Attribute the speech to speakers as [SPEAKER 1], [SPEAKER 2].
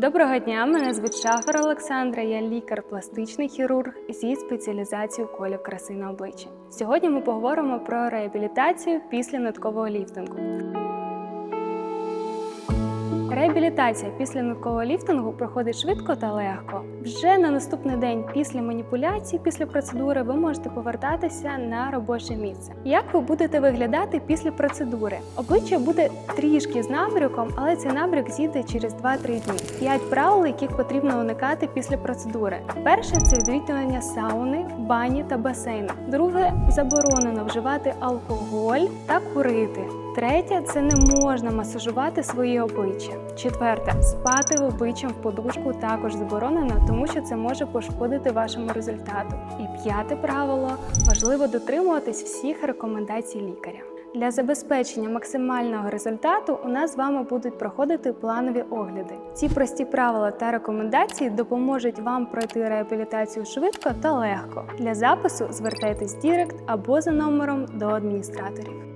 [SPEAKER 1] Доброго дня, мене звуть Шафер Олександра. Я лікар-пластичний хірург зі спеціалізацією колів краси на обличчі. Сьогодні ми поговоримо про реабілітацію після ниткового ліфтингу. Реабілітація після ниткового ліфтингу проходить швидко та легко. Вже на наступний день після маніпуляції, після процедури, ви можете повертатися на робоче місце. Як ви будете виглядати після процедури? Обличчя буде трішки з набрюком, але цей набрюк зійде через 2-3 дні. П'ять правил, яких потрібно уникати після процедури. Перше це відвідування сауни, бані та басейну. Друге заборонено вживати алкоголь та курити. Третє це не можна масажувати свої обличчя. Четверте спати обличчям в подушку також заборонено, тому що це може пошкодити вашому результату. І п'яте правило важливо дотримуватись всіх рекомендацій лікаря. Для забезпечення максимального результату у нас з вами будуть проходити планові огляди. Ці прості правила та рекомендації допоможуть вам пройти реабілітацію швидко та легко. Для запису звертайтесь в Дірект або за номером до адміністраторів.